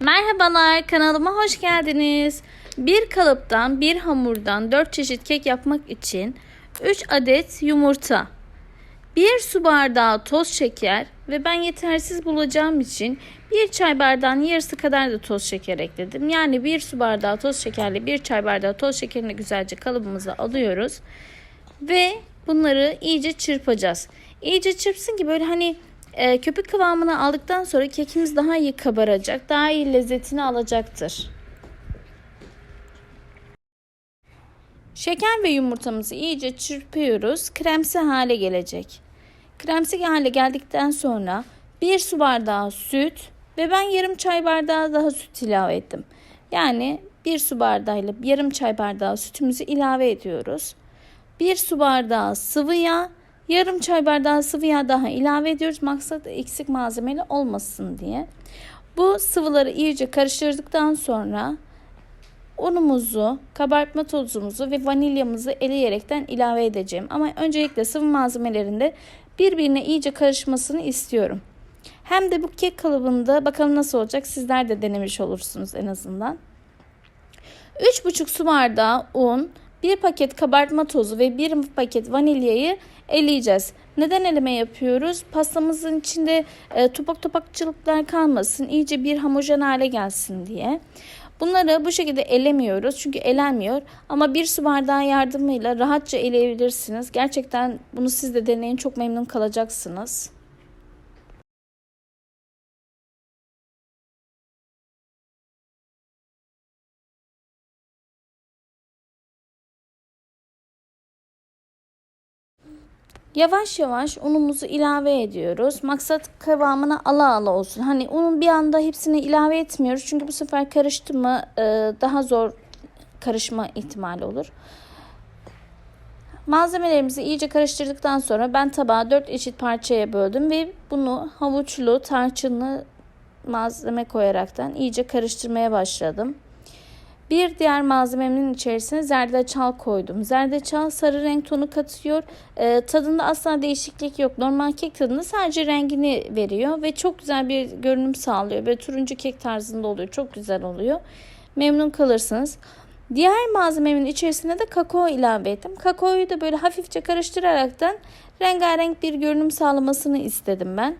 Merhabalar kanalıma hoş geldiniz. Bir kalıptan bir hamurdan 4 çeşit kek yapmak için 3 adet yumurta, 1 su bardağı toz şeker ve ben yetersiz bulacağım için 1 çay bardağının yarısı kadar da toz şeker ekledim. Yani 1 su bardağı toz şekerle 1 çay bardağı toz şekerini güzelce kalıbımıza alıyoruz. Ve bunları iyice çırpacağız. İyice çırpsın ki böyle hani e, köpük kıvamını aldıktan sonra kekimiz daha iyi kabaracak. Daha iyi lezzetini alacaktır. Şeker ve yumurtamızı iyice çırpıyoruz. Kremsi hale gelecek. Kremsi hale geldikten sonra bir su bardağı süt ve ben yarım çay bardağı daha süt ilave ettim. Yani bir su bardağıyla yarım çay bardağı sütümüzü ilave ediyoruz. Bir su bardağı sıvı yağ, yarım çay bardağı sıvı yağ daha ilave ediyoruz. Maksat eksik malzemeli olmasın diye. Bu sıvıları iyice karıştırdıktan sonra unumuzu, kabartma tozumuzu ve vanilyamızı eleyerekten ilave edeceğim. Ama öncelikle sıvı malzemelerinde birbirine iyice karışmasını istiyorum. Hem de bu kek kalıbında bakalım nasıl olacak sizler de denemiş olursunuz en azından. 3,5 su bardağı un, 1 paket kabartma tozu ve 1 paket vanilyayı eleyeceğiz. Neden eleme yapıyoruz? Pastamızın içinde e, topak topakçılıklar kalmasın, iyice bir homojen hale gelsin diye. Bunları bu şekilde elemiyoruz çünkü elenmiyor ama bir su bardağı yardımıyla rahatça eleyebilirsiniz. Gerçekten bunu siz de deneyin çok memnun kalacaksınız. Yavaş yavaş unumuzu ilave ediyoruz. Maksat kıvamına ala ala olsun. Hani unun bir anda hepsini ilave etmiyoruz. Çünkü bu sefer karıştı mı e, daha zor karışma ihtimali olur. Malzemelerimizi iyice karıştırdıktan sonra ben tabağı 4 eşit parçaya böldüm ve bunu havuçlu, tarçınlı malzeme koyaraktan iyice karıştırmaya başladım. Bir diğer malzememin içerisine zerdeçal koydum. Zerdeçal sarı renk tonu katıyor. E, tadında asla değişiklik yok. Normal kek tadında sadece rengini veriyor ve çok güzel bir görünüm sağlıyor. Böyle turuncu kek tarzında oluyor. Çok güzel oluyor. Memnun kalırsınız. Diğer malzememin içerisine de kakao ilave ettim. Kakaoyu da böyle hafifçe karıştıraraktan rengarenk bir görünüm sağlamasını istedim ben.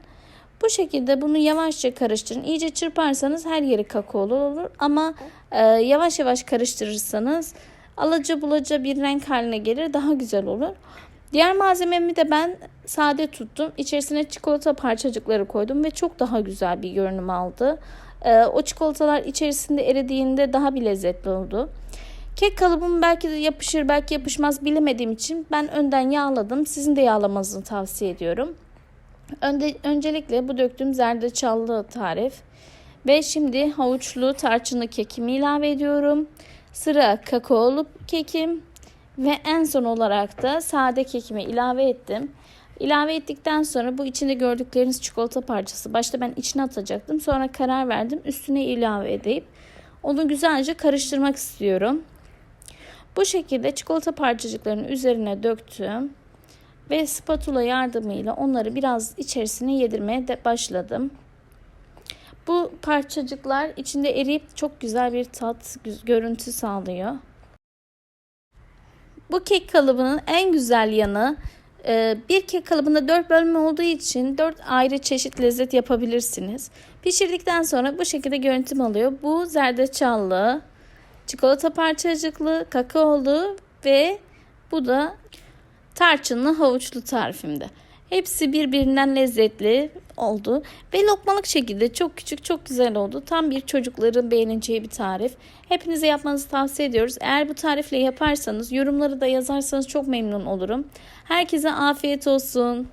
Bu şekilde bunu yavaşça karıştırın. İyice çırparsanız her yeri kakaolu olur ama e, yavaş yavaş karıştırırsanız alaca bulaca bir renk haline gelir. Daha güzel olur. Diğer malzememi de ben sade tuttum. İçerisine çikolata parçacıkları koydum ve çok daha güzel bir görünüm aldı. E, o çikolatalar içerisinde eridiğinde daha bir lezzetli oldu. Kek kalıbım belki de yapışır belki yapışmaz bilemediğim için ben önden yağladım. Sizin de yağlamanızı tavsiye ediyorum. Önde, öncelikle bu döktüğüm zerdeçallı tarif. Ve şimdi havuçlu tarçınlı kekimi ilave ediyorum. Sıra kakaolu kekim ve en son olarak da sade kekimi ilave ettim. İlave ettikten sonra bu içinde gördükleriniz çikolata parçası. Başta ben içine atacaktım. Sonra karar verdim üstüne ilave edeyim. Onu güzelce karıştırmak istiyorum. Bu şekilde çikolata parçacıklarını üzerine döktüm ve spatula yardımıyla onları biraz içerisine yedirmeye de başladım. Bu parçacıklar içinde eriyip çok güzel bir tat, görüntü sağlıyor. Bu kek kalıbının en güzel yanı e, bir kek kalıbında 4 bölme olduğu için 4 ayrı çeşit lezzet yapabilirsiniz. Pişirdikten sonra bu şekilde görüntüm alıyor. Bu zerdeçallı, çikolata parçacıklı, kakaolu ve bu da tarçınlı havuçlu tarifimde. Hepsi birbirinden lezzetli oldu ve lokmalık şekilde çok küçük çok güzel oldu. Tam bir çocukların beğeneceği bir tarif. Hepinize yapmanızı tavsiye ediyoruz. Eğer bu tarifle yaparsanız yorumları da yazarsanız çok memnun olurum. Herkese afiyet olsun.